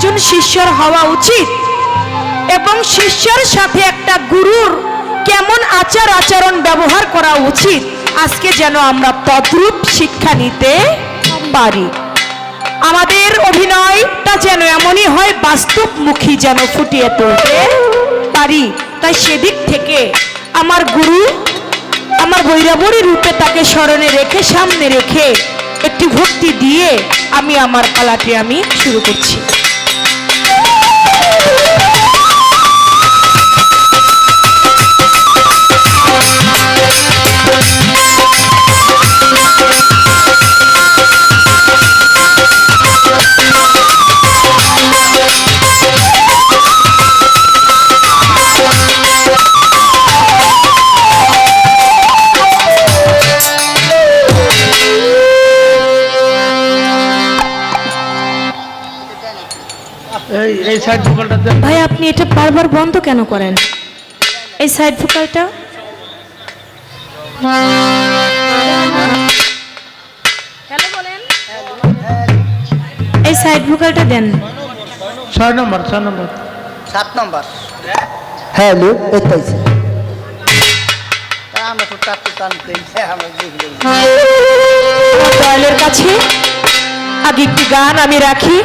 একজন শিষ্যর হওয়া উচিত। এবং শিষ্যর সাথে একটা গুরুর কেমন আচার আচরণ ব্যবহার করা উচিত, আজকে যেন আমরা তদ্রূপ শিক্ষা নিতে পারি। আমাদের অভিনয়টা যেন এমনই হয়, বাস্তবমুখী যেন ফুটিয়ে তুলতে পারি। তাই সেদিক থেকে আমার গুরু আমার বৈরাবরী রূপে তাকে স্মরণে রেখে, সামনে রেখে একটি ভক্তি দিয়ে আমি আমার পালাটি আমি শুরু করছি। এই ভাই আপনি এটা বারবার বন্ধ কেন করেন? এই সাইড ভোকালটা এই সাইড ভোকালটা দেন। ছয় নম্বর ছয় নম্বর। সাত নম্বর। হ্যাঁ লো এটাইছে। আমরা তো টানতে টানতে আমরা দয়ালের কাছে আগে একটি গান আমি রাখি।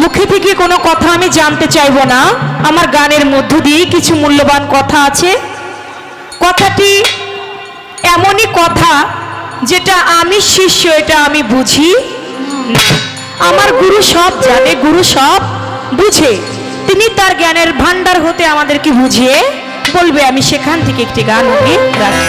মুখে থেকে কোনো কথা আমি জানতে চাইব না। আমার গানের মধ্য দিয়ে কিছু মূল্যবান কথা আছে। কথাটি এমনই কথা যেটা আমি শিষ্য, এটা আমি বুঝি আমার গুরু সব জানে, গুরু সব বুঝে। তিনি তার জ্ঞানের ভান্ডার হতে আমাদেরকে বুঝিয়ে বলবে, আমি সেখান থেকে একটি গান ওকে রাখি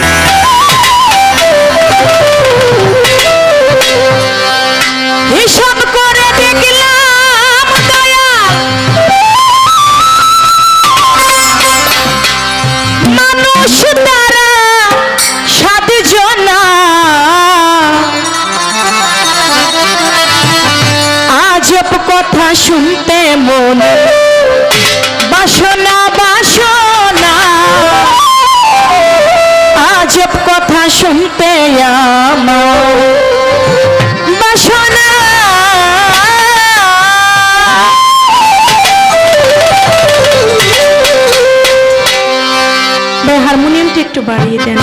আজব কথা শুনতে মন। বাসনা বাসনা। আজব কথা শুনতে আমার। বাসনা। হারমোনিয়ামটা একটু বাড়িয়ে দেন।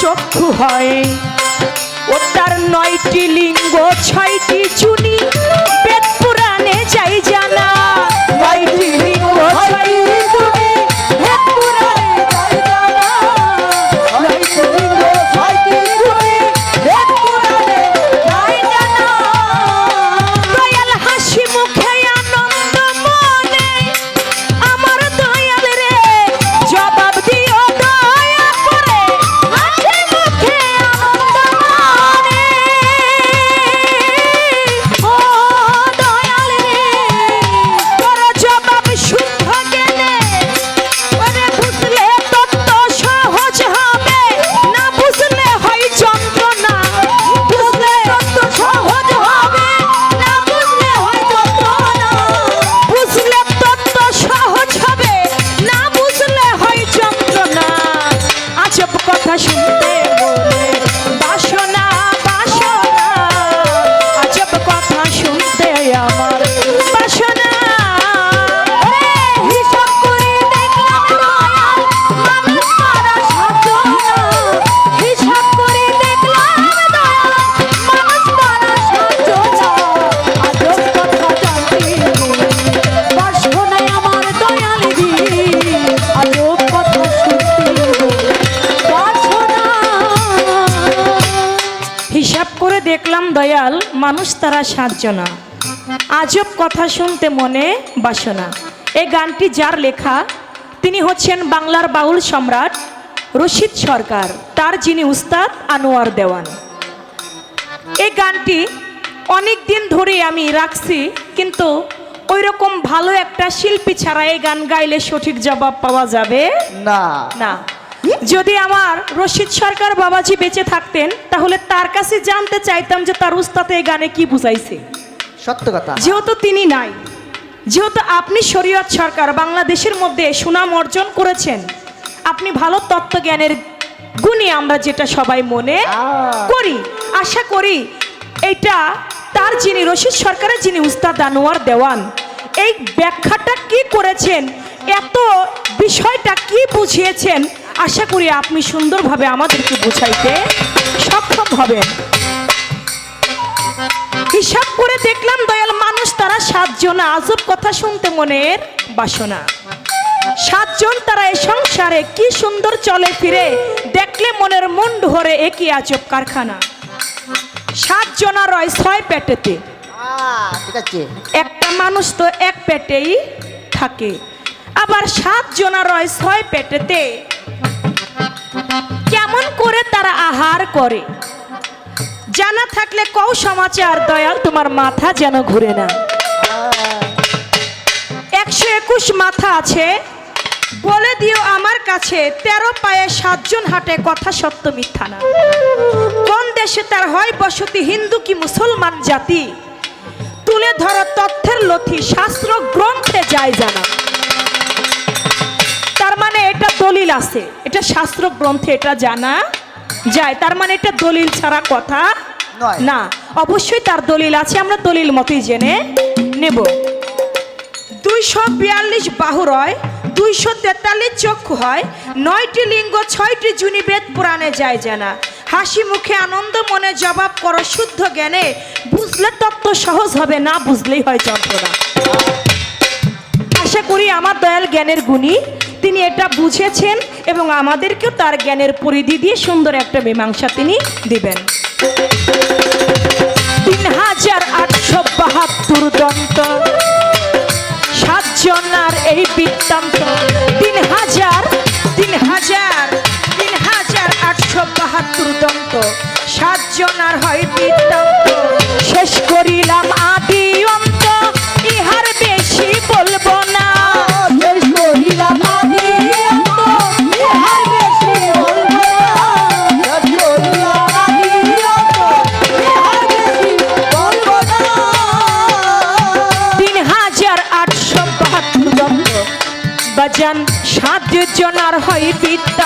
চক্ষু হয়। ও তার নয়টি লিঙ্গ ছয়টি চুনি দেখলাম দয়াল মানুষ তারা সাতজনা। আজব কথা শুনতে মনে বাসনা। এই গানটি যার লেখা তিনি হচ্ছেন বাংলার বাউল সম্রাট রশিদ সরকার তার যিনি উস্তাদ আনোয়ার দেওয়ান। এই গানটি অনেক দিন ধরে আমি রাখছি কিন্তু ওই রকম ভালো একটা শিল্পী ছাড়া এই গান গাইলে সঠিক জবাব পাওয়া যাবে? না। না। যদি আমার রশিদ সরকার বাবাজি বেঁচে থাকতেন তাহলে তার কাছে জানতে চাইতাম যে তার উস্তাতে এই গানে কি বুঝাইছে। সত্য কথা। যেহেতু তিনি নাই যেহেতু আপনি শরীয়ত সরকার বাংলাদেশের মধ্যে সুনাম অর্জন করেছেন আপনি ভালো তত্ত্বজ্ঞানের গুণী আমরা যেটা সবাই মনে করি আশা করি এটা তার যিনি রশিদ সরকারের যিনি উস্তাদ আনোয়ার দেওয়ান এই ব্যাখ্যাটা কি করেছেন এত বিষয়টা কি বুঝিয়েছেন আশা করি আপনি সুন্দরভাবে আমাদেরকে বুঝাইতে সক্ষম হবেন। হিসাব করে দেখলাম দয়াল মানুষ তারা সাতজন আজব কথা শুনতে মনের বাসনা। সাতজন তারা এই সংসারে কি সুন্দর চলে ফিরে দেখলে মনের মন ধরে একই আজব কারখানা। সাতজনা রয় ছয় পেটেতে। একটা মানুষ তো এক পেটেই থাকে। আবার সাত জনা রয় ছয় পেটেতে। কেমন করে তারা আহার করে? জানা থাকলে কও সমাচার দয়াল তোমার মাথা যেন ঘুরে না। একশো একুশ মাথা আছে, বলে দিও আমার কাছে, তেরো পায়ে সাতজন হাটে কথা সত্য মিথ্যা না। কোন দেশে তার হয় বসতি, হিন্দু কি মুসলমান জাতি? তুলে ধরা তথ্যের লথি শাস্ত্র গ্রন্থে যায় জানা। এটা দলিল আছে। এটা শাস্ত্র গ্রন্থে এটা জানা যায়। তার মানে এটা দলিল ছাড়া কথা না। অবশ্যই তার দলিল আছে আমরা দলিল মতোই জেনে নেব। দুইশো বিয়াল্লিশ বাহু রয় দুইশো তেতাল্লিশ চক্ষু হয় নয়টি লিঙ্গ ছয়টি জুনি বেদ পুরাণে যায় জানা। হাসি মুখে আনন্দ মনে জবাব করো শুদ্ধ জ্ঞানে। বুঝলে তত্ত্ব সহজ হবে না বুঝলেই হয় যন্ত্রণা। আশা করি আমার দয়াল জ্ঞানের গুণী তিনি এটা বুঝেছেন এবং আমাদেরকেও তার জ্ঞানের পরিধি দিয়ে সুন্দর একটা মীমাংসা তিনি দিবেন। তিন হাজার আটশো বাহাত্তর দন্ত সাতজনার এই বৃত্তান্ত। তিন হাজার তিন হাজার তিন হাজার আটশো বাহাত্তর দন্ত সাতজনার হয় বৃত্তান্ত। শেষ করিলাম আদি heartbeat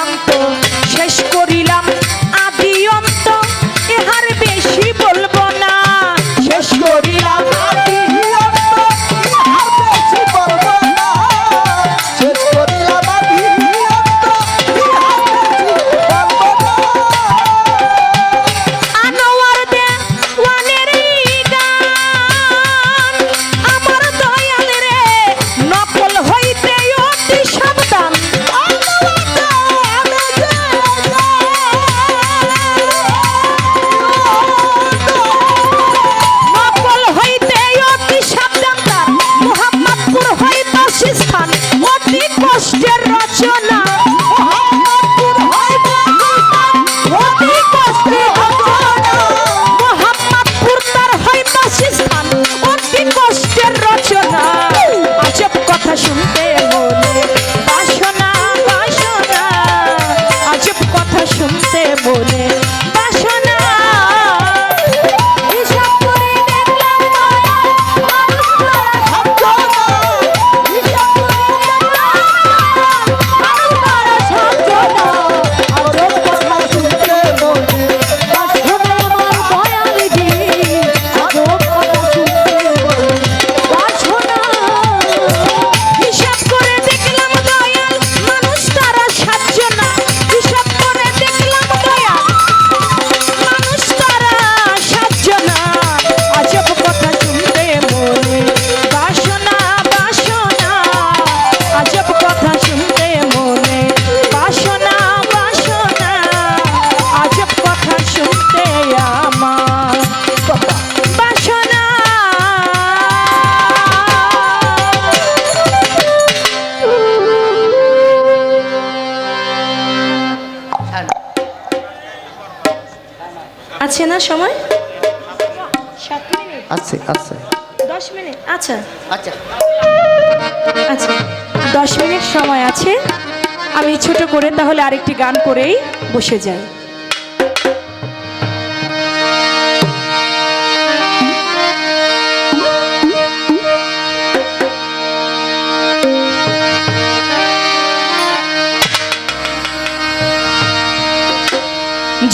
আছে না সময়? আছে আছে। দশ মিনিট। আচ্ছা। আচ্ছা। আচ্ছা। দশ মিনিট সময় আছে। আমি ছোট করে তাহলে আরেকটি গান করেই বসে যাই।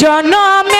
জনমে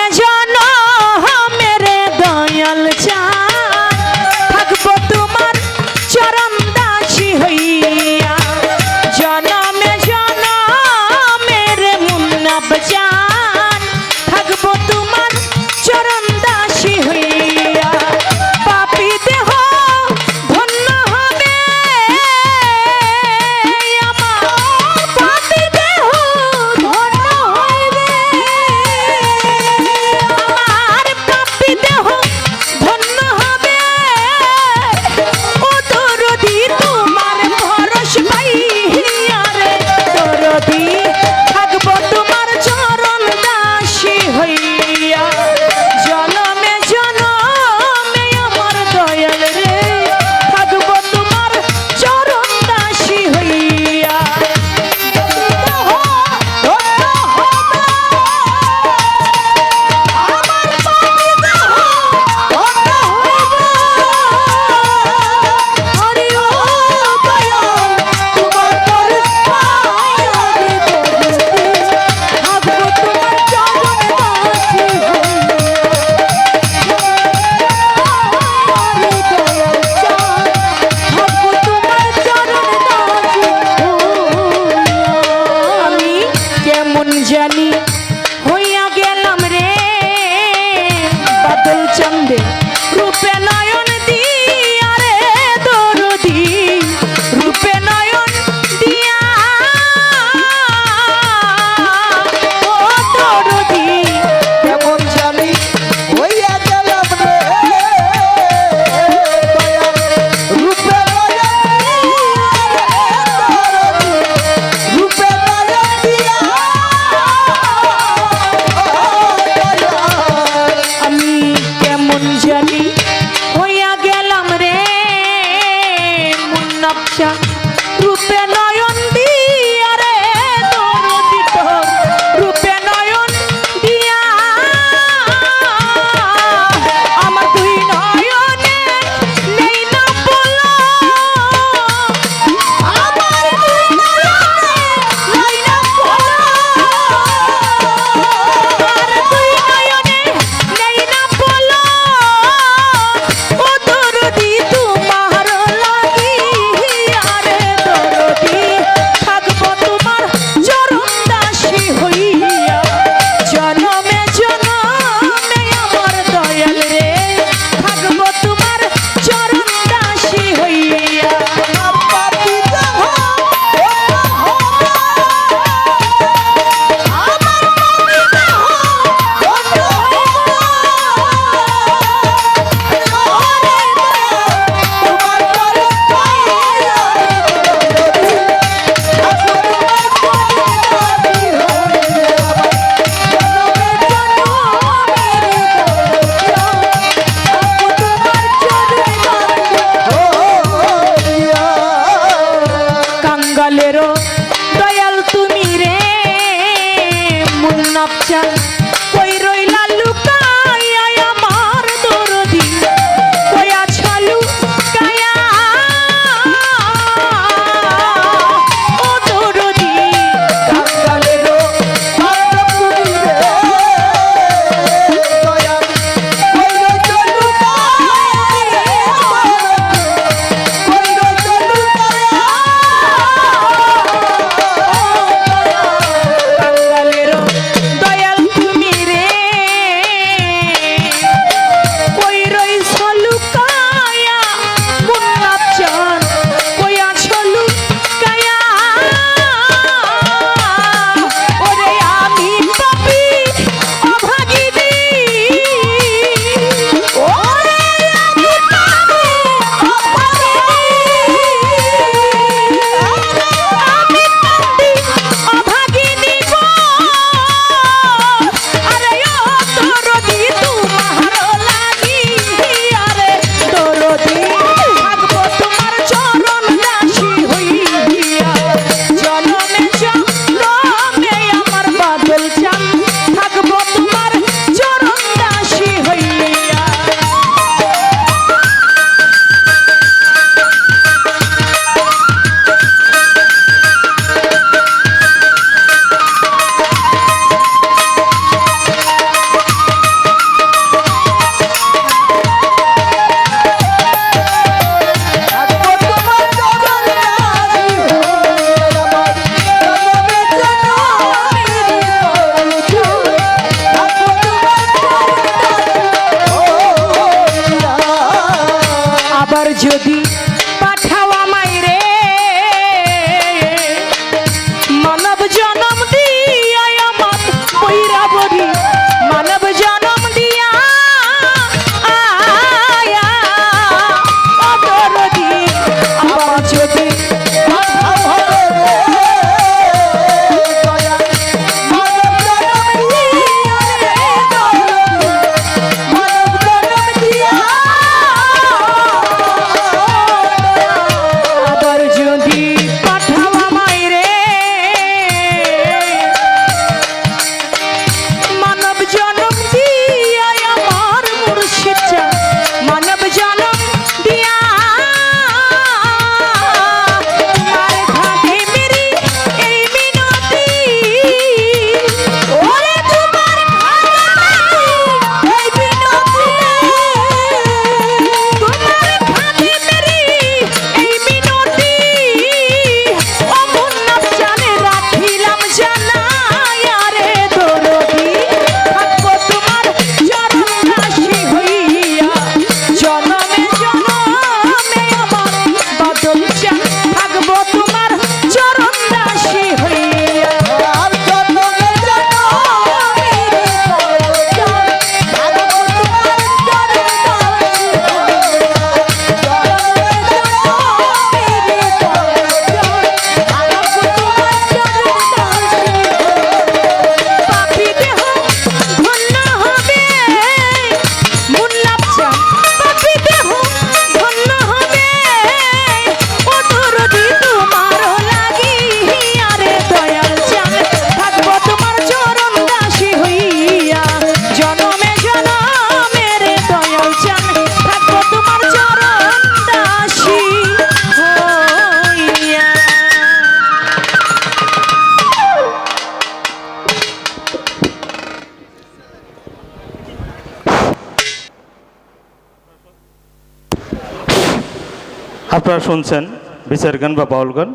শুনছেন বিচার গান বা বাউল গান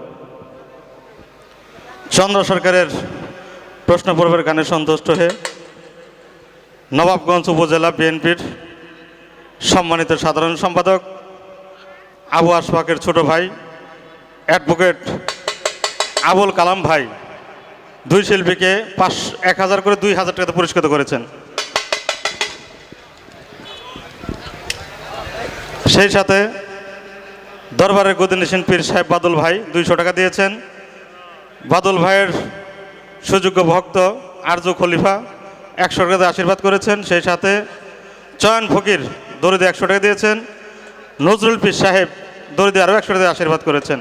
চন্দ্র সরকারের প্রশ্ন পর্বের গানে সন্তুষ্ট হয়ে নবাবগঞ্জ উপজেলা বিএনপির সম্মানিত সাধারণ সম্পাদক আবু আশফাকের ছোট ভাই, অ্যাডভোকেট আবুল কালাম ভাই, দুই শিল্পীকে পাঁচ, এক হাজার করে দুই হাজার টাকাতে পুরস্কৃত করেছেন। সেই সাথে দরবারের গদিনিসীন পীর সাহেব বাদল ভাই দুইশো টাকা দিয়েছেন। বাদল ভাইয়ের সুযোগ্য ভক্ত আরজু খলিফা একশো টাকাতে আশীর্বাদ করেছেন, সেই সাথে চয়ন ফকির দরিদে একশো টাকা দিয়েছেন, নজরুল পীর সাহেব দরিদে আরও একশো টাকা দিয়ে আশীর্বাদ করেছেন।